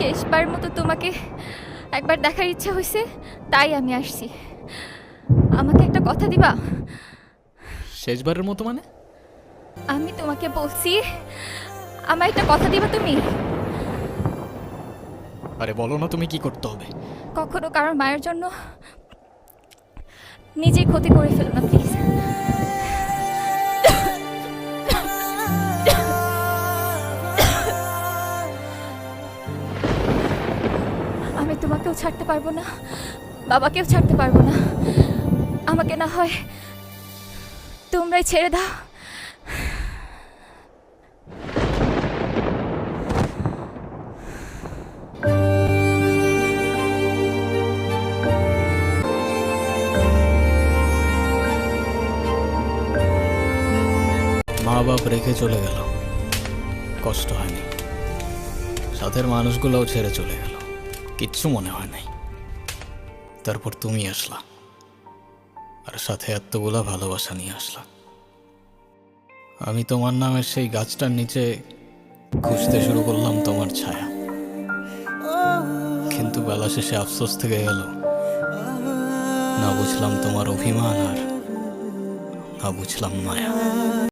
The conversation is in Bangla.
শেষবার মতো তোমাকে একবার দেখার ইচ্ছা হয়েছে তাই আমি আসছি। আমাকে একটা কথা দিবা? শেষবারের মতো মানে? আমি তোমাকে বলছি আমার একটা কথা দিবা তুমি? আরে বলো না তুমি কি করতে হবে। কখনো কারোর মায়ের জন্য নিজেই ক্ষতি করে ফেলো না আমি তোমাকেও ছাড়তে পারব না, বাবাকেও ছাড়তে পারব না। আমাকে না হয় তোমরাই ছেড়ে দাও। মা বাপ রেখে চলে গেল। কষ্ট হয়নি। সাথের মানুষগুলোও ছেড়ে চলে গেল। কিচ্ছু মনে হয় নাই। তারপর তুমি আসলা। আর সাথে এতগুলা ভালোবাসা নিয়ে আসলা। আমি তোমার নামের সেই গাছটার নিচে খুঁজতে শুরু করলাম তোমার ছায়া। কিন্তু বেলা শেষে আফসোস থেকে গেল, না বুঝলাম তোমার অভিমান আর না বুঝলাম মায়া।